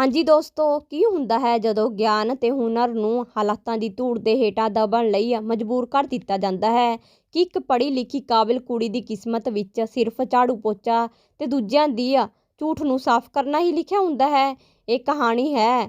ਹਾਂਜੀ ਦੋਸਤੋ, ਕੀ ਹੁੰਦਾ ਹੈ ਜਦੋਂ ਗਿਆਨ ਤੇ ਹੁਨਰ ਨੂੰ ਹਾਲਾਤਾਂ ਦੀ ਧੂੜ ਦੇ ਹੇਠਾਂ ਦਬਣ ਲਈ ਮਜਬੂਰ ਕਰ ਦਿੱਤਾ ਜਾਂਦਾ ਹੈ? ਕਿ ਇੱਕ ਪੜ੍ਹੀ ਲਿਖੀ ਕਾਬਿਲ ਕੁੜੀ ਦੀ ਕਿਸਮਤ ਵਿੱਚ ਸਿਰਫ ਝਾੜੂ ਪੋਚਾ ਤੇ ਦੂਜਿਆਂ ਦੀ ਝੂਠ ਨੂੰ ਸਾਫ਼ ਕਰਨਾ ਹੀ ਲਿਖਿਆ ਹੁੰਦਾ ਹੈ? ਇਹ ਕਹਾਣੀ ਹੈ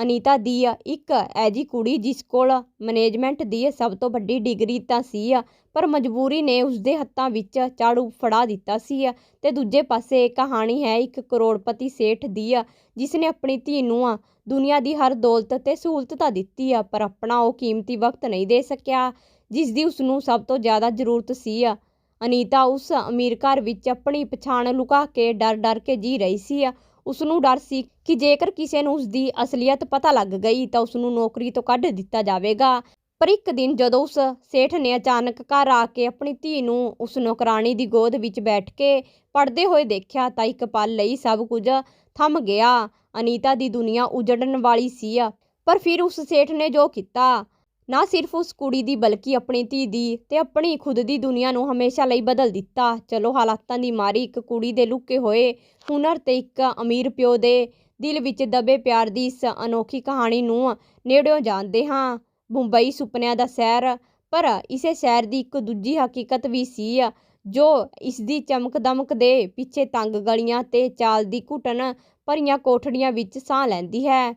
ਅਨੀਤਾ ਦੀ ਇੱਕ ਐਜੀ ਕੁੜੀ ਜਿਸ ਕੋਲ ਮੈਨੇਜਮੈਂਟ ਦੀ ਸਭ ਤੋਂ ਵੱਡੀ ਡਿਗਰੀ ਤਾਂ ਸੀ ਪਰ ਮਜਬੂਰੀ ਨੇ ਉਸਦੇ ਹੱਥਾਂ ਵਿੱਚ ਝਾੜੂ ਫੜਾ ਦਿੱਤਾ ਸੀ ਤੇ ਦੂਜੇ ਪਾਸੇ ਕਹਾਣੀ ਹੈ, ਇੱਕ ਕਰੋੜਪਤੀ ਸੇਠ ਦੀ ਜਿਸਨੇ ਆਪਣੀ ਧੀ ਨੂੰ ਦੁਨੀਆ ਦੀ ਹਰ ਦੌਲਤ ਤੇ ਸਹੂਲਤ ਤਾਂ ਦਿੱਤੀ ਆ, ਪਰ ਆਪਣਾ ਉਹ ਕੀਮਤੀ ਵਕਤ ਨਹੀਂ ਦੇ ਸਕਿਆ ਜਿਸ ਦੀ ਉਸਨੂੰ ਸਭ ਤੋਂ ਜ਼ਿਆਦਾ ਜ਼ਰੂਰਤ ਸੀ ਅਨੀਤਾ ਉਸ ਅਮੀਰ ਘਰ ਵਿੱਚ ਆਪਣੀ ਪਛਾਣ ਲੁਕਾ ਕੇ ਡਰ ਡਰ ਕੇ ਜੀ ਰਹੀ ਸੀ ਉਸਨੂੰ ਡਰ ਸੀ ਕਿ ਜੇਕਰ ਕਿਸੇ ਨੂੰ ਉਸਦੀ ਅਸਲੀਅਤ ਪਤਾ ਲੱਗ ਗਈ ਤਾਂ ਉਸਨੂੰ ਨੌਕਰੀ ਤੋਂ ਕੱਢ ਦਿੱਤਾ ਜਾਵੇਗਾ। ਪਰ ਇੱਕ ਦਿਨ ਜਦੋਂ ਉਸ ਸੇਠ ਨੇ ਅਚਾਨਕ ਘਰ ਆ ਕੇ ਆਪਣੀ ਧੀ ਨੂੰ ਉਸ ਨੌਕਰਾਣੀ ਦੀ ਗੋਦ ਵਿੱਚ ਬੈਠ ਕੇ ਪੜਦੇ ਹੋਏ ਦੇਖਿਆ ਤਾਂ ਇੱਕ ਪਲ ਲਈ ਸਭ ਕੁਝ ਥੰਮ ਗਿਆ। ਅਨੀਤਾ ਦੀ ਦੁਨੀਆ ਉਜੜਨ ਵਾਲੀ ਸੀ। ਪਰ ਫਿਰ ਉਸ ਸੇਠ ਨੇ ਜੋ ਕੀਤਾ ਨਾ ਸਿਰਫ ਉਸ ਕੁੜੀ ਦੀ, ਬਲਕਿ ਆਪਣੀ ਧੀ ਦੀ ਤੇ ਆਪਣੀ ਖੁਦ ਦੀ ਦੁਨੀਆ ਨੂੰ ਹਮੇਸ਼ਾ ਲਈ ਬਦਲ ਦਿੱਤਾ। ਚਲੋ, ਹਾਲਾਤਾਂ ਦੀ ਮਾਰੀ ਇੱਕ ਕੁੜੀ ਦੇ ਲੁਕੇ ਹੋਏ ਹੁਨਰ ਤੇ ਇੱਕ ਅਮੀਰ ਪਿਓ ਦੇ ਦਿਲ ਵਿੱਚ ਦਬੇ ਪਿਆਰ ਦੀ ਇਸ ਅਨੋਖੀ ਕਹਾਣੀ ਨੂੰ ਨੇੜਿਓਂ ਜਾਣਦੇ ਹਾਂ। ਮੁੰਬਈ ਸੁਪਨਿਆਂ ਦਾ ਸ਼ਹਿਰ ਪਰ ਇਸੇ ਸ਼ਹਿਰ ਦੀ ਇੱਕ ਦੂਜੀ ਹਕੀਕਤ ਵੀ ਸੀ, ਜੋ ਇਸ ਦੀ ਚਮਕ ਦਮਕ ਦੇ ਪਿੱਛੇ ਤੰਗ ਗਲੀਆਂ ਤੇ ਚਾਲ ਦੀ ਘੁਟਨ ਭਰੀਆਂ ਕੋਠੜੀਆਂ ਵਿੱਚ ਸਾਹ ਲੈਂਦੀ ਹੈ।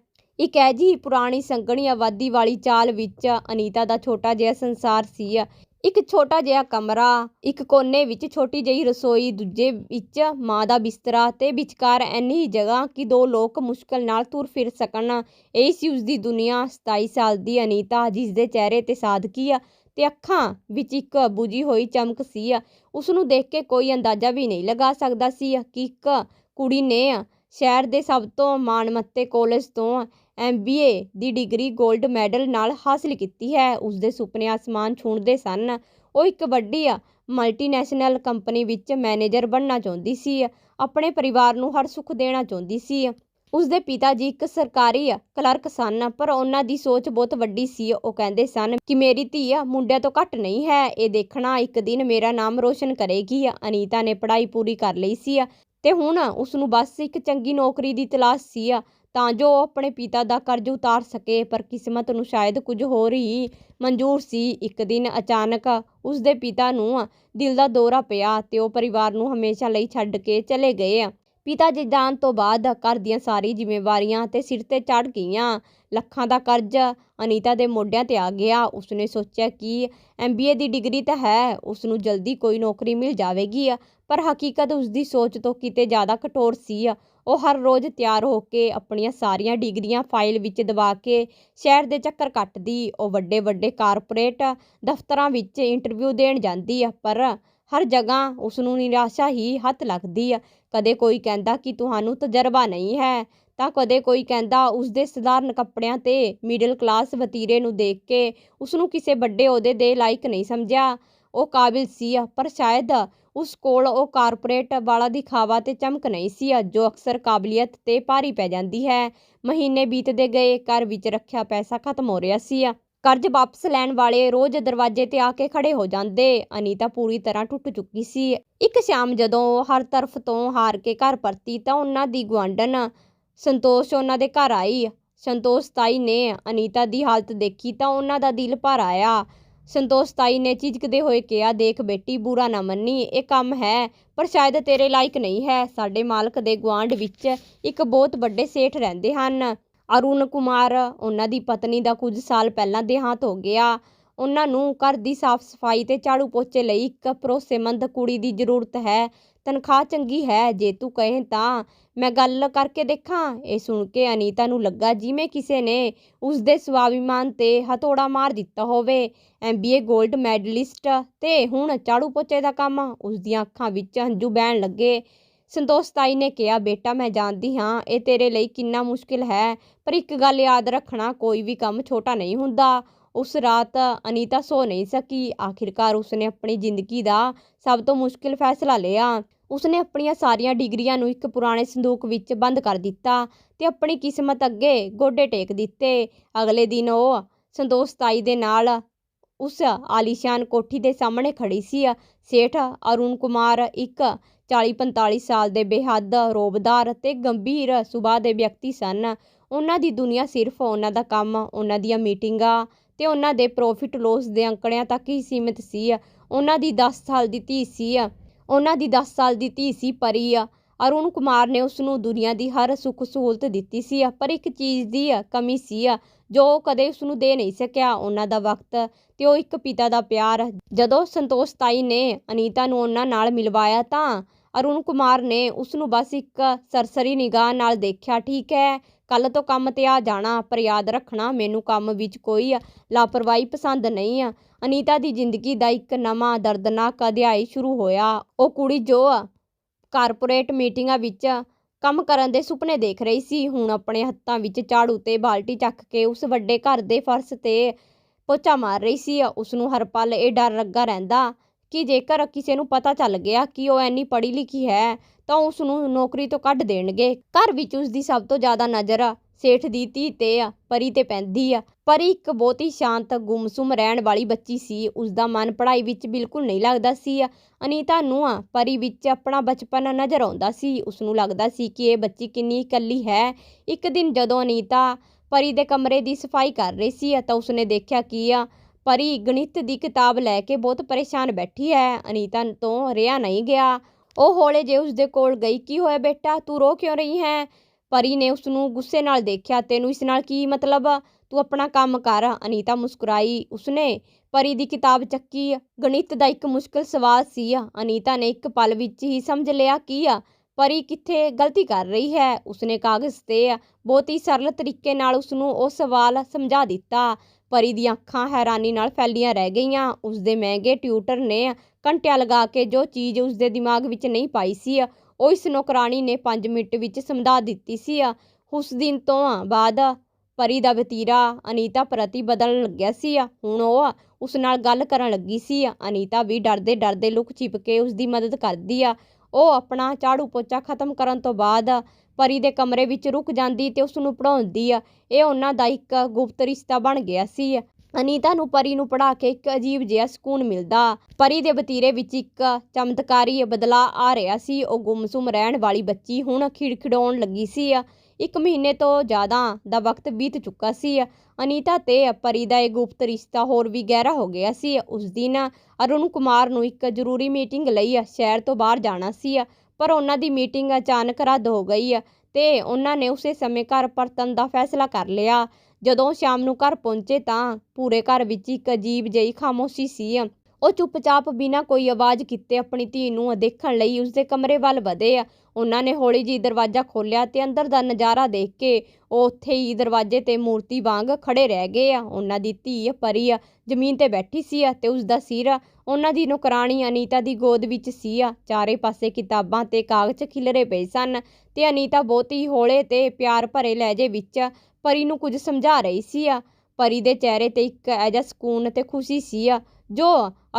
ਇੱਕ ਐਜੀ ਪੁਰਾਣੀ ਸੰਘਣੀ ਆਬਾਦੀ ਵਾਲੀ ਚਾਲ ਵਿੱਚ ਅਨੀਤਾ ਦਾ ਛੋਟਾ ਜਿਹਾ ਸੰਸਾਰ ਸੀ। ਇੱਕ ਛੋਟਾ ਜਿਹਾ ਕਮਰਾ, ਇੱਕ ਕੋਨੇ ਵਿੱਚ ਛੋਟੀ ਜਿਹੀ ਰਸੋਈ, ਦੂਜੇ ਵਿੱਚ ਮਾਂ ਦਾ ਬਿਸਤਰਾ ਤੇ ਵਿਚਕਾਰ ਐਨੀ ਹੀ ਜਗ੍ਹਾ ਕਿ ਦੋ ਲੋਕ ਮੁਸ਼ਕਲ ਨਾਲ ਤੁਰ ਫਿਰ ਸਕਣ। ਇਹ ਸੀ ਉਸਦੀ ਦੁਨੀਆ। 27 ਸਾਲ ਦੀ ਅਨੀਤਾ ਜਿਸ ਦੇ ਚਿਹਰੇ ਤੇ ਸਾਦਗੀ ਆ ਤੇ ਅੱਖਾਂ ਵਿੱਚ ਇੱਕ ਬੁਝੀ ਹੋਈ ਚਮਕ ਸੀ, ਉਸਨੂੰ ਦੇਖ ਕੇ ਕੋਈ ਅੰਦਾਜ਼ਾ ਵੀ ਨਹੀਂ ਲਗਾ ਸਕਦਾ ਸੀ ਕਿ ਇੱਕ ਕੁੜੀ ਨੇ ਸ਼ਹਿਰ ਦੇ ਸਭ ਤੋਂ ਮਾਣਮੱਤੇ ਕਾਲਜ ਤੋਂ ਐਮਬੀਏ ਦੀ ਡਿਗਰੀ ਗੋਲਡ ਮੈਡਲ ਨਾਲ ਹਾਸਲ ਕੀਤੀ ਹੈ। ਉਸਦੇ ਸੁਪਨੇ ਆਸਮਾਨ ਛੂਹਦੇ ਸਨ। ਉਹ ਇੱਕ ਵੱਡੀ, ਮਲਟੀਨੈਸ਼ਨਲ ਕੰਪਨੀ ਵਿੱਚ ਮੈਨੇਜਰ ਬਣਨਾ ਚਾਹੁੰਦੀ ਸੀ। ਆਪਣੇ ਪਰਿਵਾਰ ਨੂੰ ਹਰ ਸੁੱਖ ਦੇਣਾ ਚਾਹੁੰਦੀ ਸੀ। ਉਸਦੇ ਪਿਤਾ ਜੀ ਇੱਕ ਸਰਕਾਰੀ ਕਲਰਕ ਸਨ, ਪਰ ਉਹਨਾਂ ਦੀ ਸੋਚ ਬਹੁਤ ਵੱਡੀ ਸੀ। ਉਹ ਕਹਿੰਦੇ ਸਨ ਕਿ ਮੇਰੀ ਧੀ ਮੁੰਡਿਆਂ ਤੋਂ ਘੱਟ ਨਹੀਂ ਹੈ। ਇਹ ਦੇਖਣਾ ਇੱਕ ਦਿਨ ਮੇਰਾ ਨਾਮ ਰੋਸ਼ਨ ਕਰੇਗੀ। ਅਨੀਤਾ ਨੇ ਪੜ੍ਹਾਈ ਪੂਰੀ ਕਰ ਲਈ ਸੀ ਤੇ ਹੁਣ ਉਸਨੂੰ ਬਸ ਇੱਕ ਚੰਗੀ ਨੌਕਰੀ ਦੀ ਤਲਾਸ਼ ਸੀ। ਤਾਂ ਜੋ ਉਹ ਆਪਣੇ ਪਿਤਾ ਦਾ ਕਰਜ਼ ਉਤਾਰ ਸਕੇ, ਪਰ ਕਿਸਮਤ ਨੂੰ ਸ਼ਾਇਦ ਕੁਝ ਹੋਰ ਹੀ ਮਨਜ਼ੂਰ ਸੀ। ਇੱਕ ਦਿਨ ਅਚਾਨਕ ਉਸਦੇ ਪਿਤਾ ਨੂੰ ਦਿਲ ਦਾ ਦੌਰਾ ਪਿਆ ਤੇ ਉਹ ਪਰਿਵਾਰ ਨੂੰ ਹਮੇਸ਼ਾ ਲਈ ਛੱਡ ਕੇ ਚਲੇ ਗਏ। ਪਿਤਾ ਜੀ ਜਾਣ ਤੋਂ ਬਾਅਦ ਘਰ ਦੀਆਂ ਸਾਰੀ ਜ਼ਿੰਮੇਵਾਰੀਆਂ ਤੇ ਸਿਰ ਤੇ ਚੜ ਗਈਆਂ। ਲੱਖਾਂ ਦਾ ਕਰਜ਼ ਅਨੀਤਾ ਦੇ ਮੋਢਿਆਂ ਤੇ ਆ ਗਿਆ। ਉਸਨੇ ਸੋਚਿਆ ਕਿ ਐਮਬੀਏ ਦੀ ਡਿਗਰੀ ਤਾਂ ਹੈ, ਉਸਨੂੰ ਜਲਦੀ ਕੋਈ ਨੌਕਰੀ ਮਿਲ ਜਾਵੇਗੀ, ਪਰ ਹਕੀਕਤ ਉਸਦੀ ਸੋਚ ਤੋਂ ਕਿਤੇ ਜ਼ਿਆਦਾ ਕਠੋਰ ਸੀ। ਉਹ ਹਰ ਰੋਜ਼ ਤਿਆਰ ਹੋ ਕੇ ਆਪਣੀਆਂ ਸਾਰੀਆਂ ਡਿਗਰੀਆਂ ਫਾਈਲ ਵਿੱਚ ਦਬਾ ਕੇ ਸ਼ਹਿਰ ਦੇ ਚੱਕਰ ਕੱਟਦੀ, ਉਹ ਵੱਡੇ ਵੱਡੇ ਕਾਰਪੋਰੇਟ ਦਫ਼ਤਰਾਂ ਵਿੱਚ ਇੰਟਰਵਿਊ ਦੇਣ ਜਾਂਦੀ ਆ, ਪਰ ਹਰ ਜਗ੍ਹਾ ਉਸ ਨੂੰ ਨਿਰਾਸ਼ਾ ਹੀ ਹੱਥ ਲੱਗਦੀ ਆ। ਕਦੇ ਕੋਈ ਕਹਿੰਦਾ ਕਿ ਤੁਹਾਨੂੰ ਤਜਰਬਾ ਨਹੀਂ ਹੈ ਤਾਂ ਕਦੇ ਕੋਈ ਕਹਿੰਦਾ ਉਸਦੇ ਸਧਾਰਨ ਕੱਪੜਿਆਂ ਤੇ ਮਿਡਲ ਕਲਾਸ ਵਤੀਰੇ ਨੂੰ ਦੇਖ ਕੇ ਉਸ ਨੂੰ ਕਿਸੇ ਵੱਡੇ ਅਹੁਦੇ ਦੇ ਲਾਇਕ ਨਹੀਂ ਸਮਝਿਆ। ਉਹ ਕਾਬਿਲ ਸੀ ਪਰ ਸ਼ਾਇਦ ਉਸ ਕੋਲ ਉਹ ਕਾਰਪੋਰੇਟ ਵਾਲਾ ਦਿਖਾਵਾ ਤੇ ਚਮਕ ਨਹੀਂ ਸੀ। ਜੋ ਅਕਸਰ ਕਾਬਲੀਅਤ ਤੇ ਭਾਰੀ ਪੈ ਜਾਂਦੀ ਹੈ। ਮਹੀਨੇ ਬੀਤਦੇ ਗਏ, ਘਰ ਵਿੱਚ ਰੱਖਿਆ ਪੈਸਾ ਖਤਮ ਹੋ ਰਿਹਾ ਸੀ। ਕਰਜ਼ ਵਾਪਸ ਲੈਣ ਵਾਲੇ ਰੋਜ਼ ਦਰਵਾਜ਼ੇ ਤੇ ਆ ਕੇ ਖੜੇ ਹੋ ਜਾਂਦੇ। ਅਨੀਤਾ ਪੂਰੀ ਤਰ੍ਹਾਂ ਟੁੱਟ ਚੁੱਕੀ ਸੀ। ਇੱਕ ਸ਼ਾਮ ਜਦੋਂ ਹਰ ਤਰਫ ਤੋਂ ਹਾਰ ਕੇ ਘਰ ਪਰਤੀ ਤਾਂ ਉਹਨਾਂ ਦੀ ਗੁਆਂਢਣ ਸੰਤੋਸ਼ ਉਹਨਾਂ ਦੇ ਘਰ ਆਈ। ਸੰਤੋਸ਼ ਤਾਈ ਨੇ ਅਨੀਤਾ ਦੀ ਹਾਲਤ ਦੇਖੀ ਤਾਂ ਉਹਨਾਂ ਦਾ ਦਿਲ ਭਰ ਆਇਆ। ਸੰਤੋਸ਼ ਤਾਈ ਨੇ ਝਿਜਕਦੇ ਹੋਏ ਕਿਹਾ, ਦੇਖ ਬੇਟੀ, ਬੁਰਾ ਨਾ ਮੰਨੀ, ਇਹ ਕੰਮ ਹੈ, ਪਰ ਸ਼ਾਇਦ ਤੇਰੇ ਲਾਇਕ ਨਹੀਂ ਹੈ। ਸਾਡੇ ਮਾਲਕ ਦੇ ਗੁਆਂਢ ਵਿੱਚ ਇੱਕ ਬਹੁਤ ਵੱਡੇ ਸੇਠ ਰਹਿੰਦੇ ਹਨ। ਅਰੁਣ ਕੁਮਾਰ, ਉਹਨਾਂ ਦੀ ਪਤਨੀ ਦਾ ਕੁਝ ਸਾਲ ਪਹਿਲਾਂ ਦੇਹਾਂਤ ਹੋ ਗਿਆ। ਉਹਨਾਂ ਨੂੰ ਘਰ ਦੀ ਸਾਫ਼ ਸਫ਼ਾਈ ਤੇ ਝਾੜੂ ਪੋਚੇ ਲਈ ਇੱਕ ਭਰੋਸੇਮੰਦ ਕੁੜੀ ਦੀ ਜ਼ਰੂਰਤ ਹੈ। ਤਨਖਾਹ ਚੰਗੀ ਹੈ, ਜੇ ਤੂੰ ਕਹੇ ਤਾਂ। ਮੈਂ ਗੱਲ ਕਰਕੇ ਦੇਖਾਂ। ਇਹ ਸੁਣ ਕੇ ਅਨੀਤਾ ਨੂੰ ਲੱਗਾ ਜਿਵੇਂ ਕਿਸੇ ਨੇ ਉਸਦੇ ਸਵਾਭਿਮਾਨ ਤੇ ਹਥੌੜਾ ਮਾਰ ਦਿੱਤਾ ਹੋਵੇ। ਐਮਬੀਏ ਗੋਲਡ ਮੈਡਲਿਸਟ ਤੇ ਹੁਣ ਝਾੜੂ ਪੋਚੇ ਦਾ ਕੰਮ। ਉਸ ਦੀਆਂ ਅੱਖਾਂ ਵਿੱਚ ਹੰਝੂ ਬਹਿਣ ਲੱਗੇ। ਸੰਤੋਸ਼ ਤਾਈ ਨੇ ਕਿਹਾ, ਬੇਟਾ, ਮੈਂ ਜਾਣਦੀ ਹਾਂ, ਇਹ ਤੇਰੇ ਲਈ ਕਿੰਨਾ ਮੁਸ਼ਕਿਲ ਹੈ, ਪਰ ਇੱਕ ਗੱਲ ਯਾਦ ਰੱਖਣਾ, ਕੋਈ ਵੀ ਕੰਮ ਛੋਟਾ ਨਹੀਂ ਹੁੰਦਾ। ਉਸ ਰਾਤ ਅਨੀਤਾ ਸੋ ਨਹੀਂ ਸਕੀ। ਆਖਿਰਕਾਰ ਉਸਨੇ ਆਪਣੀ ਜ਼ਿੰਦਗੀ ਦਾ ਸਭ ਤੋਂ ਮੁਸ਼ਕਿਲ ਫੈਸਲਾ ਲਿਆ। ਉਸਨੇ ਆਪਣੀਆਂ ਸਾਰੀਆਂ ਡਿਗਰੀਆਂ ਨੂੰ ਇੱਕ ਪੁਰਾਣੇ ਸੰਦੂਕ ਵਿੱਚ ਬੰਦ ਕਰ ਦਿੱਤਾ ਤੇ ਆਪਣੀ ਕਿਸਮਤ ਅੱਗੇ ਗੋਡੇ ਟੇਕ ਦਿੱਤੇ। ਅਗਲੇ ਦਿਨ ਉਹ ਸੰਤੋਸ਼ ਤਾਈ ਦੇ ਨਾਲ ਉਸ ਆਲੀਸ਼ਾਨ ਕੋਠੀ ਦੇ ਸਾਹਮਣੇ ਖੜੀ ਸੀ। ਸੇਠ ਅਰੁਣ ਕੁਮਾਰ ਇੱਕ 40-45 ਸਾਲ ਦੇ ਬੇਹੱਦ ਰੋਬਦਾਰ ਅਤੇ ਗੰਭੀਰ ਸੁਭਾਅ ਦੇ ਵਿਅਕਤੀ ਸਨ। ਉਹਨਾਂ ਦੀ ਦੁਨੀਆ ਸਿਰਫ ਉਹਨਾਂ ਦਾ ਕੰਮ, ਉਹਨਾਂ ਦੀਆਂ ਮੀਟਿੰਗਾਂ ਤੇ ਉਹਨਾਂ ਦੇ ਪ੍ਰੋਫਿਟ ਲੋਸ ਦੇ ਅੰਕੜਿਆਂ ਤੱਕ ਹੀ ਸੀਮਿਤ ਸੀ ਉਹਨਾਂ ਦੀ 10 ਸਾਲ ਦੀ ਧੀ ਸੀ ਉਹਨਾਂ ਦੀ 10 ਸਾਲ ਦੀ ਧੀ ਸੀ ਪਰੀ ਅਰੁਣ ਕੁਮਾਰ ਨੇ ਉਸ ਨੂੰ ਦੁਨੀਆ ਦੀ ਹਰ ਸੁੱਖ ਸਹੂਲਤ ਦਿੱਤੀ ਸੀ ਪਰ ਇੱਕ ਚੀਜ਼ ਦੀ ਕਮੀ ਸੀ ਜੋ ਉਹ ਕਦੇ ਉਸ ਨੂੰ ਦੇ ਨਹੀਂ ਸਕਿਆ, ਉਹਨਾਂ ਦਾ ਵਕਤ ਤੇ ਉਹ ਇੱਕ ਪਿਤਾ ਦਾ ਪਿਆਰ। ਜਦੋਂ ਸੰਤੋਸ਼ ਤਾਈ ਨੇ ਅਨੀਤਾ ਨੂੰ ਉਹਨਾਂ ਨਾਲ ਮਿਲਵਾਇਆ ਤਾਂ ਅਰੁਣ ਕੁਮਾਰ ਨੇ ਉਸ ਨੂੰ ਬਸ ਇੱਕ ਸਰਸਰੀ ਨਿਗਾਹ ਨਾਲ ਦੇਖਿਆ, ਠੀਕ ਹੈ ਕੱਲ ਤੋਂ ਕੰਮ ਤੇ ਆ ਜਾਣਾ, ਪਰ ਯਾਦ ਰੱਖਣਾ, ਮੈਨੂੰ ਕੰਮ ਵਿੱਚ ਕੋਈ ਲਾਪਰਵਾਹੀ ਪਸੰਦ ਨਹੀਂ ਅਨੀਤਾ ਦੀ ਜ਼ਿੰਦਗੀ ਦਾ ਇੱਕ ਨਵਾਂ ਦਰਦਨਾਕ ਅਧਿਆਇ ਸ਼ੁਰੂ ਹੋਇਆ। ਉਹ ਕੁੜੀ ਜੋ ਕਾਰਪੋਰੇਟ ਮੀਟਿੰਗਾਂ ਵਿੱਚ ਕੰਮ ਕਰਨ ਦੇ ਸੁਪਨੇ ਦੇਖ ਰਹੀ ਸੀ, ਹੁਣ ਆਪਣੇ ਹੱਥਾਂ ਵਿੱਚ ਝਾੜੂ ਤੇ ਬਾਲਟੀ ਚੱਕ ਕੇ ਉਸ ਵੱਡੇ ਘਰ ਦੇ ਫਰਸ਼ ਤੇ ਪੋਚਾ ਮਾਰ ਰਹੀ ਸੀ। ਉਸ ਨੂੰ ਹਰ ਪਲ ਇਹ ਡਰ ਲੱਗਾ ਰਹਿੰਦਾ ਕਿ ਜੇਕਰ ਕਿਸੇ ਨੂੰ ਪਤਾ ਚੱਲ ਗਿਆ ਕਿ ਉਹ ਐਨੀ ਪੜ੍ਹੀ ਲਿਖੀ ਹੈ, ਤਾਂ ਉਸ ਨੂੰ ਨੌਕਰੀ ਤੋਂ ਕੱਢ ਦੇਣਗੇ। ਘਰ ਵਿੱਚ ਉਸ ਦੀ ਸਭ ਤੋਂ ਜ਼ਿਆਦਾ ਨਜ਼ਰ ਸੇਠ ਦੀ ਧੀ ਤੇ ਪਰੀ ਤੇ ਪੈਂਦੀ ਆ। ਪਰੀ ਇੱਕ ਬਹੁਤ ਹੀ ਸ਼ਾਂਤ, ਗੁੰਮਸੁਮ ਰਹਿਣ ਵਾਲੀ ਬੱਚੀ ਸੀ। ਉਸ ਦਾ ਮਨ ਪੜ੍ਹਾਈ ਵਿੱਚ ਬਿਲਕੁਲ ਨਹੀਂ ਲੱਗਦਾ ਸੀ। ਅਨੀਤਾ ਨੂੰ ਪਰੀ ਵਿੱਚ ਆਪਣਾ ਬਚਪਨ ਨਜ਼ਰ ਆਉਂਦਾ ਸੀ। ਉਸ ਨੂੰ ਲੱਗਦਾ ਸੀ ਕਿ ਇਹ ਬੱਚੀ ਕਿੰਨੀ ਇਕੱਲੀ ਹੈ। ਇੱਕ ਦਿਨ ਜਦੋਂ ਅਨੀਤਾ ਪਰੀ ਦੇ ਕਮਰੇ ਦੀ ਸਫ਼ਾਈ ਕਰ ਰਹੀ ਸੀ ਤਾਂ ਉਸਨੇ ਦੇਖਿਆ ਕਿ ਆ ਪਰੀ ਗਣਿਤ ਦੀ ਕਿਤਾਬ ਲੈ ਕੇ ਬਹੁਤ ਪਰੇਸ਼ਾਨ ਬੈਠੀ ਹੈ। ਅਨੀਤਾ ਤੋਂ ਰਿਹਾ ਨਹੀਂ ਗਿਆ। ਉਹ ਹੌਲੇ ਜੇ ਉਸ ਦੇ ਕੋਲ ਗਈ, ਕੀ ਹੋਇਆ ਬੇਟਾ? ਤੂੰ ਰੋ ਕਿਉਂ ਰਹੀ ਹੈ? ਪਰੀ ਨੇ ਉਸ ਨੂੰ ਗੁੱਸੇ ਨਾਲ ਦੇਖਿਆ। ਤੈਨੂੰ ਇਸ ਨਾਲ ਕੀ ਮਤਲਬ? ਤੂੰ ਆਪਣਾ ਕੰਮ ਕਰ। ਅਨੀਤਾ ਮੁਸਕਰਾਈ ਉਸਨੇ ਪਰੀ ਦੀ ਕਿਤਾਬ ਚੱਕੀ। ਗਣਿਤ ਦਾ ਇੱਕ ਮੁਸ਼ਕਲ ਸਵਾਲ ਸੀ। ਅਨੀਤਾ ਨੇ ਇੱਕ ਪਲ ਵਿੱਚ ਹੀ ਸਮਝ ਲਿਆ ਕਿ ਪਰੀ ਕਿੱਥੇ ਗਲਤੀ ਕਰ ਰਹੀ ਹੈ। ਉਸਨੇ ਕਾਗਜ਼ ਤੇ ਬਹੁਤ ਹੀ ਸਰਲ ਤਰੀਕੇ ਨਾਲ ਉਸ ਨੂੰ ਉਹ ਸਵਾਲ ਸਮਝਾ ਦਿੱਤਾ। ਪਰੀ ਦੀਆਂ ਅੱਖਾਂ ਹੈਰਾਨੀ ਨਾਲ ਫੈਲੀਆਂ ਰਹਿ ਗਈਆਂ। ਉਸਦੇ ਮਹਿੰਗੇ ਟਿਊਟਰ ਨੇ ਘੰਟਿਆਂ ਲਗਾ ਕੇ ਜੋ ਚੀਜ਼ ਉਸਦੇ ਦਿਮਾਗ ਵਿੱਚ ਨਹੀਂ ਪਾਈ ਸੀ, ਉਹ ਇਸ ਨੌਕਰਾਣੀ ਨੇ 5 ਮਿੰਟ ਵਿੱਚ ਸਮਝਾ ਦਿੱਤੀ ਸੀ। ਉਸ ਦਿਨ ਤੋਂ ਬਾਅਦ ਪਰੀ ਦਾ ਵਤੀਰਾ ਅਨੀਤਾ ਪ੍ਰਤੀ ਬਦਲਣ ਲੱਗਿਆ ਸੀ। ਹੁਣ ਉਹ ਉਸ ਨਾਲ ਗੱਲ ਕਰਨ ਲੱਗੀ ਸੀ। ਅਨੀਤਾ ਵੀ ਡਰਦੇ ਡਰਦੇ ਲੁਕ ਛਿਪ ਕੇ ਉਸ ਦੀ ਮਦਦ ਕਰਦੀ ਆ। ਉਹ ਆਪਣਾ ਝਾੜੂ ਪੋਚਾ ਖਤਮ ਕਰਨ ਤੋਂ ਬਾਅਦ ਪਰੀ ਦੇ ਕਮਰੇ ਵਿੱਚ ਰੁਕ ਜਾਂਦੀ ਤੇ ਉਸ ਨੂੰ ਪੜਾਉਂਦੀ ਆ। ਇਹ ਉਹਨਾਂ ਦਾ ਇੱਕ ਗੁਪਤ ਰਿਸ਼ਤਾ ਬਣ ਗਿਆ ਸੀ। ਅਨੀਤਾ ਨੂੰ ਪਰੀ ਨੂੰ ਪੜਾ ਕੇ ਇੱਕ ਅਜੀਬ ਜਿਹਾ ਸਕੂਨ ਮਿਲਦਾ। ਪਰੀ ਦੇ ਬਤੀਰੇ ਵਿੱਚ ਇੱਕ ਚਮਤਕਾਰੀ ਬਦਲਾ ਆ ਰਿਹਾ ਸੀ। ਉਹ ਗੁੰਮਸੁਮ ਰਹਿਣ ਵਾਲੀ ਬੱਚੀ ਹੁਣ ਖਿੜਖਿੜਾਉਣ ਲੱਗੀ ਸੀ। ਇੱਕ ਮਹੀਨੇ ਤੋਂ ਜ਼ਿਆਦਾ ਦਾ ਵਕਤ ਬੀਤ ਚੁੱਕਾ ਸੀ। ਅਨੀਤਾ ਤੇ ਪਰੀ ਦਾ ਇਹ ਗੁਪਤ ਰਿਸ਼ਤਾ ਹੋਰ ਵੀ ਗਹਿਰਾ ਹੋ ਗਿਆ ਸੀ। ਉਸ ਦਿਨ ਅਰੁਣ ਕੁਮਾਰ ਨੂੰ ਇੱਕ ਜ਼ਰੂਰੀ ਮੀਟਿੰਗ ਲਈ ਸ਼ਹਿਰ ਤੋਂ ਬਾਹਰ ਜਾਣਾ ਸੀ। ਪਰ ਉਹਨਾਂ ਦੀ ਮੀਟਿੰਗ ਅਚਾਨਕ ਰੱਦ ਹੋ ਗਈ ਤੇ ਉਹਨਾਂ ਨੇ ਉਸੇ ਸਮੇਂ ਘਰ ਪਰਤਣ ਦਾ ਫੈਸਲਾ ਕਰ ਲਿਆ। ਜਦੋਂ ਸ਼ਾਮ ਨੂੰ ਘਰ ਪਹੁੰਚੇ ਤਾਂ ਪੂਰੇ ਘਰ ਵਿੱਚ ਇੱਕ ਅਜੀਬ ਜਿਹੀ ਖਾਮੋਸ਼ੀ ਸੀ। ਉਹ ਚੁੱਪਚਾਪ ਬਿਨਾਂ ਕੋਈ ਆਵਾਜ਼ ਕੀਤੇ ਆਪਣੀ ਧੀ ਨੂੰ ਦੇਖਣ ਲਈ ਉਸਦੇ ਕਮਰੇ ਵੱਲ ਵਧੇ ਆ। ਉਹਨਾਂ ਨੇ ਹੌਲੀ ਜੀ ਦਰਵਾਜ਼ਾ ਖੋਲ੍ਹਿਆ ਤੇ ਅੰਦਰ ਦਾ ਨਜ਼ਾਰਾ ਦੇਖ ਕੇ ਉਹ ਉੱਥੇ ਹੀ ਦਰਵਾਜ਼ੇ ਤੇ ਮੂਰਤੀ ਵਾਂਗ ਖੜੇ ਰਹਿ ਗਏ ਆ। ਉਹਨਾਂ ਦੀ ਧੀ ਪਰੀ ਜ਼ਮੀਨ ਤੇ ਬੈਠੀ ਸੀ ਆ ਤੇ ਉਸਦਾ ਸਿਰ ਉਹਨਾਂ ਦੀ ਨੌਕਰਾਣੀ ਅਨੀਤਾ ਦੀ ਗੋਦ ਵਿੱਚ ਸੀ ਆ। ਚਾਰੇ ਪਾਸੇ ਕਿਤਾਬਾਂ ਤੇ ਕਾਗਜ਼ ਖਿਲਰੇ ਪਏ ਸਨ ਤੇ ਅਨੀਤਾ ਬਹੁਤ ਹੀ ਹੌਲੇ ਤੇ ਪਿਆਰ ਭਰੇ ਲਹਿਜੇ ਵਿੱਚ ਪਰੀ ਨੂੰ ਕੁਝ ਸਮਝਾ ਰਹੀ ਸੀ ਆ। ਪਰੀ ਦੇ ਚਿਹਰੇ ਤੇ ਇੱਕ ਐਜਾ ਸਕੂਨ ਤੇ ਖੁਸ਼ੀ ਸੀ ਆ ਜੋ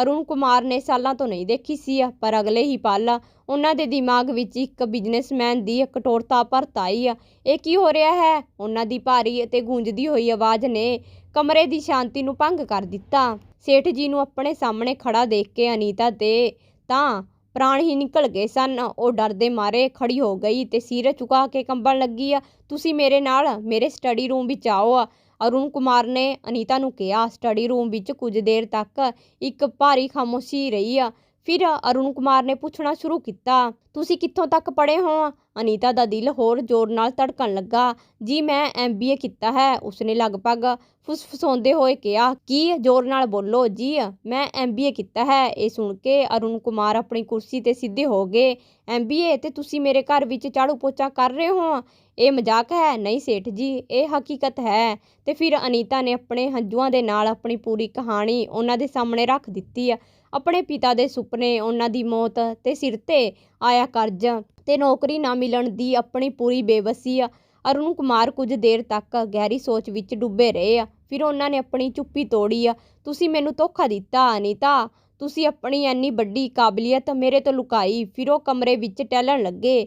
ਅਰੁਣ ਕੁਮਾਰ ਨੇ ਸਾਲਾਂ ਤੋਂ ਨਹੀਂ ਦੇਖੀ ਸੀ ਪਰ ਅਗਲੇ ਹੀ ਪਲ ਉਹਨਾਂ ਦੇ ਦਿਮਾਗ ਵਿੱਚ ਇੱਕ ਬਿਜ਼ਨਸਮੈਨ ਦੀ ਕਠੋਰਤਾ ਪਰਤ ਆਈ ਇਹ ਕੀ ਹੋ ਰਿਹਾ ਹੈ? ਉਹਨਾਂ ਦੀ ਭਾਰੀ ਅਤੇ ਗੂੰਜਦੀ ਹੋਈ ਆਵਾਜ਼ ਨੇ ਕਮਰੇ ਦੀ ਸ਼ਾਂਤੀ ਨੂੰ ਭੰਗ ਕਰ ਦਿੱਤਾ। ਸੇਠ ਜੀ ਨੂੰ ਆਪਣੇ ਸਾਹਮਣੇ ਖੜਾ ਦੇਖ ਕੇ ਅਨੀਤਾ ਤੇ ਤਾਂ ਪ੍ਰਾਣ ਹੀ ਨਿਕਲ ਗਏ ਸਨ। ਉਹ ਡਰਦੇ ਮਾਰੇ ਖੜੀ ਹੋ ਗਈ ਤੇ ਸਿਰ ਝੁਕਾ ਕੇ ਕੰਬਣ ਲੱਗੀ ਆ, ਤੁਸੀਂ ਮੇਰੇ ਨਾਲ, ਮੇਰੇ ਸਟੱਡੀ ਰੂਮ ਵਿੱਚ ਆਓ ਅਰੁਣ ਕੁਮਾਰ ਨੇ ਅਨੀਤਾ ਨੂੰ ਕਿਹਾ, ਸਟੱਡੀ ਰੂਮ ਵਿੱਚ ਕੁਝ ਦੇਰ ਤੱਕ ਇੱਕ ਭਾਰੀ ਖਾਮੋਸ਼ੀ ਰਹੀ ਆ। ਫਿਰ ਅਰੁਣ ਕੁਮਾਰ ਨੇ ਪੁੱਛਣਾ ਸ਼ੁਰੂ ਕੀਤਾ, ਤੁਸੀਂ ਕਿੱਥੋਂ ਤੱਕ ਪੜ੍ਹੇ ਹੋ? ਅਨੀਤਾ ਦਾ ਦਿਲ ਹੋਰ ਜ਼ੋਰ ਨਾਲ ਧੜਕਣ ਲੱਗਾ, ਜੀ, ਮੈਂ ਐਮਬੀਏ ਕੀਤਾ ਹੈ। ਉਸਨੇ ਲਗਭਗ ਫੁਸਫਸਾਉਂਦੇ ਹੋਏ ਕਿਹਾ, ਕੀ ਜ਼ੋਰ ਨਾਲ ਬੋਲੋ? ਜੀ, ਮੈਂ ਐਮਬੀਏ ਕੀਤਾ ਹੈ। ਇਹ ਸੁਣ ਕੇ ਅਰੁਣ ਕੁਮਾਰ ਆਪਣੀ ਕੁਰਸੀ ਤੇ ਸਿੱਧੇ ਹੋ ਗਏ ਐਮਬੀਏ ਤੇ ਤੁਸੀਂ ਮੇਰੇ ਘਰ ਵਿੱਚ ਝਾੜੂ ਪੋਚਾ ਕਰ ਰਹੇ ਹੋ? ਇਹ ਮਜ਼ਾਕ ਹੈ। ਨਹੀਂ ਸੇਠ ਜੀ, ਇਹ ਹਕੀਕਤ ਹੈ। ਤੇ ਫਿਰ ਅਨੀਤਾ ਨੇ ਆਪਣੇ ਹੰਝੂਆਂ ਦੇ ਨਾਲ ਆਪਣੀ ਪੂਰੀ ਕਹਾਣੀ ਉਹਨਾਂ ਦੇ ਸਾਹਮਣੇ ਰੱਖ ਦਿੱਤੀ। ਆਪਣੇ ਪਿਤਾ ਦੇ ਸੁਪਨੇ, ਉਹਨਾਂ ਦੀ ਮੌਤ ਤੇ ਸਿਰ ਤੇ ਆਇਆ ਕਰਜ਼ ਤੇ ਨੌਕਰੀ ਨਾ ਮਿਲਣ ਦੀ ਆਪਣੀ ਪੂਰੀ ਬੇਵਸੀ ਅਰੁਣ ਕੁਮਾਰ ਕੁਝ ਦੇਰ ਤੱਕ ਗਹਿਰੀ ਸੋਚ ਵਿੱਚ ਡੁੱਬੇ ਰਹੇ ਆ। ਫਿਰ ਉਹਨਾਂ ਨੇ ਆਪਣੀ ਚੁੱਪੀ ਤੋੜੀ ਆ। ਤੁਸੀਂ ਮੈਨੂੰ ਧੋਖਾ ਦਿੱਤਾ, ਅਨੀਤਾ। ਤੁਸੀਂ ਆਪਣੀ ਐਨੀ ਵੱਡੀ ਕਾਬਲੀਅਤ ਮੇਰੇ ਤੋਂ ਲੁਕਾਈ ਫਿਰ ਉਹ ਕਮਰੇ ਵਿੱਚ ਟਹਿਲਣ ਲੱਗੇ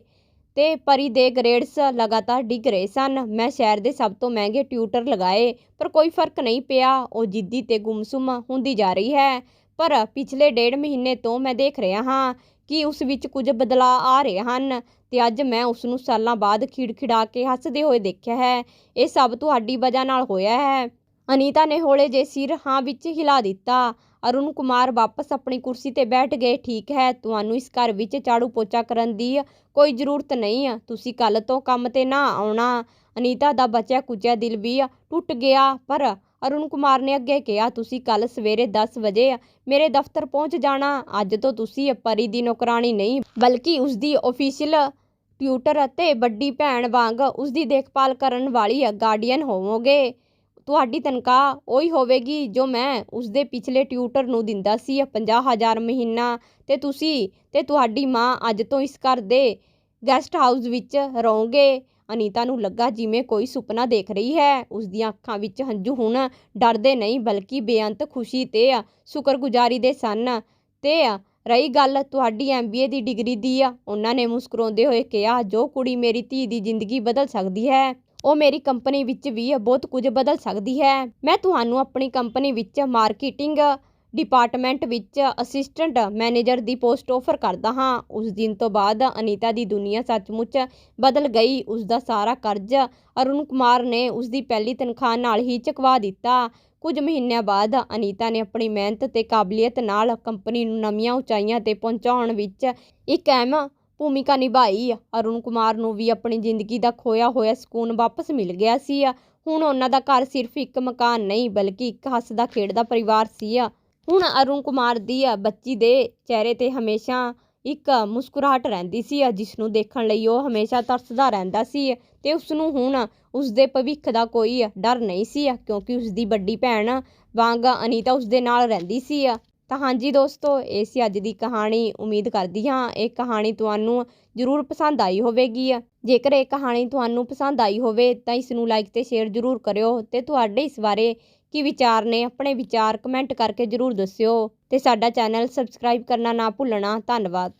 ਤੇ ਪਰੀ ਦੇ ਗ੍ਰੇਡਸ ਲਗਾਤਾਰ ਡਿੱਗ ਰਹੇ ਸਨ। ਮੈਂ ਸ਼ਹਿਰ ਦੇ ਸਭ ਤੋਂ ਮਹਿੰਗੇ ਟਿਊਟਰ ਲਗਾਏ, ਪਰ ਕੋਈ ਫ਼ਰਕ ਨਹੀਂ ਪਿਆ। ਉਹ ਜਿੱਦੀ ਤੇ ਗੁੰਮਸੁਮ ਹੁੰਦੀ ਜਾ ਰਹੀ ਹੈ। ਪਰ ਪਿਛਲੇ ਡੇਢ ਮਹੀਨੇ ਤੋਂ ਮੈਂ ਦੇਖ ਰਿਹਾ ਹਾਂ ਕਿ ਉਸ ਵਿੱਚ ਕੁਝ ਬਦਲਾਅ ਆ ਰਹੇ ਹਨ ਤੇ ਅੱਜ ਮੈਂ ਉਸ ਨੂੰ ਸਾਲਾਂ ਬਾਅਦ ਖਿੜਖਿੜਾ ਕੇ ਹੱਸਦੇ ਹੋਏ ਦੇਖਿਆ ਹੈ। ਇਹ ਸਭ ਤੁਹਾਡੀ ਵਜ੍ਹਾ ਨਾਲ ਹੋਇਆ ਹੈ। ਅਨੀਤਾ ਨੇ ਹੌਲੇ ਜਿਹੇ ਸਿਰ ਹਾਂ ਵਿੱਚ ਹਿਲਾ ਦਿੱਤਾ। ਅਰੁਣ ਕੁਮਾਰ ਵਾਪਸ ਆਪਣੀ ਕੁਰਸੀ ਤੇ ਬੈਠ ਗਏ। ਠੀਕ ਹੈ, ਤੁਹਾਨੂੰ ਇਸ ਘਰ ਵਿੱਚ ਝਾੜੂ ਪੋਚਾ ਕਰਨ ਦੀ ਕੋਈ ਜ਼ਰੂਰਤ ਨਹੀਂ। ਤੁਸੀਂ ਕੱਲ ਤੋਂ ਕੰਮ ਤੇ ਨਾ ਆਉਣਾ। ਅਨੀਤਾ ਦਾ ਬਚਿਆ ਕੁਚਿਆ ਦਿਲ ਵੀ ਟੁੱਟ ਗਿਆ, ਪਰ ਅਰੁਣ ਕੁਮਾਰ ਨੇ ਅੱਗੇ ਕਿਹਾ, ਤੁਸੀਂ ਕੱਲ ਸਵੇਰੇ 10 ਵਜੇ ਮੇਰੇ ਦਫ਼ਤਰ ਪਹੁੰਚ ਜਾਣਾ। ਅੱਜ ਤੋਂ ਤੁਸੀਂ ਪਰੀ ਦੀ ਨੌਕਰਾਨੀ ਨਹੀਂ, ਬਲਕਿ ਉਸ ਦੀ ਆਫੀਸ਼ੀਅਲ ਟਿਊਟਰ ਅਤੇ ਵੱਡੀ ਭੈਣ ਵਾਂਗ ਉਸ ਦੀ ਦੇਖਭਾਲ ਕਰਨ ਵਾਲੀ ਗਾਰਡੀਅਨ ਹੋਵੋਗੇ। ਤੁਹਾਡੀ ਤਨਖਾਹ ਉਹੀ ਹੋਵੇਗੀ ਜੋ ਮੈਂ ਉਸ ਦੇ ਪਿਛਲੇ ਟਿਊਟਰ ਨੂੰ ਦਿੰਦਾ ਸੀ ਪੰਜਾਹ ਹਜ਼ਾਰ ਮਹੀਨਾ। ਤੇ ਤੁਸੀਂ ਤੇ ਤੁਹਾਡੀ ਮਾਂ ਅੱਜ ਤੋਂ ਇਸ ਘਰ ਦੇ ਗੈਸਟ ਹਾਊਸ ਵਿੱਚ ਰਹੋਗੇ। ਅਨੀਤਾ ਨੂੰ ਲੱਗਾ, ਜਿਵੇਂ ਕੋਈ ਸੁਪਨਾ ਦੇਖ ਰਹੀ ਹੈ। ਉਸ ਦੀਆਂ ਅੱਖਾਂ ਵਿੱਚ ਹੰਝੂ ਹੁਣ ਡਰਦੇ ਨਹੀਂ, ਬਲਕਿ ਬੇਅੰਤ ਖੁਸ਼ੀ ਤੇ ਸ਼ੁਕਰਗੁਜ਼ਾਰੀ ਦੇ ਸਨ ਤੇ ਰਹੀ ਗੱਲ, ਤੁਹਾਡੀ ਐਮਬੀਏ ਦੀ ਡਿਗਰੀ ਦੀ ਆ। ਉਹਨਾਂ ਨੇ ਮੁਸਕਰਾਉਂਦੇ ਹੋਏ ਕਿਹਾ, ਜੋ ਕੁੜੀ ਮੇਰੀ ਧੀ ਦੀ ਜ਼ਿੰਦਗੀ ਬਦਲ ਸਕਦੀ ਹੈ, ਉਹ ਮੇਰੀ ਕੰਪਨੀ ਵਿੱਚ ਵੀ ਬਹੁਤ ਕੁਝ ਬਦਲ ਸਕਦੀ ਹੈ। ਮੈਂ ਤੁਹਾਨੂੰ ਆਪਣੀ ਕੰਪਨੀ ਵਿੱਚ ਮਾਰਕੀਟਿੰਗ ਡਿਪਾਰਟਮੈਂਟ ਵਿੱਚ ਅਸਿਸਟੈਂਟ ਮੈਨੇਜਰ ਦੀ ਪੋਸਟ ਆਫਰ ਕਰਦਾ ਹਾਂ। ਉਸ ਦਿਨ ਤੋਂ ਬਾਅਦ ਅਨੀਤਾ ਦੀ ਦੁਨੀਆ ਸੱਚਮੁੱਚ ਬਦਲ ਗਈ। ਉਸ ਦਾ ਸਾਰਾ ਕਰਜ਼ ਅਰੁਣ ਕੁਮਾਰ ਨੇ ਉਸ ਦੀ ਪਹਿਲੀ ਤਨਖਾਹ ਨਾਲ ਹੀ ਚੁਕਵਾ ਦਿੱਤਾ। ਕੁਝ ਮਹੀਨਿਆਂ ਬਾਅਦ ਅਨੀਤਾ ਨੇ ਆਪਣੀ ਮਿਹਨਤ ਤੇ ਕਾਬਲੀਅਤ ਨਾਲ ਕੰਪਨੀ ਨੂੰ ਨਵੀਆਂ ਉਚਾਈਆਂ ਤੇ ਪਹੁੰਚਾਉਣ ਵਿੱਚ ਇੱਕ ਅਹਿਮ ਭੂਮਿਕਾ ਨਿਭਾਈ। ਅਰੁਣ ਕੁਮਾਰ ਨੂੰ ਵੀ ਆਪਣੀ ਜ਼ਿੰਦਗੀ ਦਾ ਖੋਇਆ ਹੋਇਆ ਸਕੂਨ ਵਾਪਸ ਮਿਲ ਗਿਆ ਸੀ। ਹੁਣ ਉਹਨਾਂ ਦਾ ਘਰ ਸਿਰਫ ਇੱਕ ਮਕਾਨ ਨਹੀਂ, ਬਲਕਿ ਇੱਕ ਹੱਸਦਾ ਖੇਡਦਾ ਪਰਿਵਾਰ ਸੀ। ਹੁਣ ਅਰੁਣ ਕੁਮਾਰ ਦੀ ਬੱਚੀ ਦੇ ਚਿਹਰੇ ਤੇ ਹਮੇਸ਼ਾ ਇੱਕ ਮੁਸਕਰਾਹਟ ਰਹਿੰਦੀ ਸੀ ਜਿਸ ਨੂੰ ਦੇਖਣ ਲਈ ਉਹ ਹਮੇਸ਼ਾ ਤਰਸਦਾ ਰਹਿੰਦਾ ਸੀ, ਤੇ ਉਸ ਨੂੰ ਹੁਣ ਉਸ ਦੇ ਭਵਿੱਖ ਦਾ ਕੋਈ ਡਰ ਨਹੀਂ ਸੀ ਕਿਉਂਕਿ ਉਸ ਦੀ ਵੱਡੀ ਭੈਣ ਵਾਂਗ ਅਨੀਤਾ ਉਸ ਦੇ ਨਾਲ ਰਹਿੰਦੀ ਸੀ ਤਾਂ ਹਾਂਜੀ ਦੋਸਤੋ, ਇਹ ਸੀ ਅੱਜ ਦੀ ਕਹਾਣੀ। ਉਮੀਦ ਕਰਦੀ ਹਾਂ ਇਹ ਕਹਾਣੀ ਤੁਹਾਨੂੰ ਜ਼ਰੂਰ ਪਸੰਦ ਆਈ ਹੋਵੇਗੀ ਜੇਕਰ ਇਹ ਕਹਾਣੀ ਤੁਹਾਨੂੰ ਪਸੰਦ ਆਈ ਹੋਵੇ ਤਾਂ ਇਸ ਨੂੰ ਲਾਈਕ ਤੇ ਸ਼ੇਅਰ ਜ਼ਰੂਰ ਕਰਿਓ ਤੇ ਤੁਹਾਡੇ ਇਸ ਬਾਰੇ ਕੀ ਵਿਚਾਰ ਨੇ, ਆਪਣੇ ਵਿਚਾਰ ਕਮੈਂਟ ਕਰਕੇ ਜ਼ਰੂਰ ਦੱਸਿਓ ਤੇ ਸਾਡਾ ਚੈਨਲ ਸਬਸਕ੍ਰਾਈਬ ਕਰਨਾ ਨਾ ਭੁੱਲਣਾ, ਧੰਨਵਾਦ।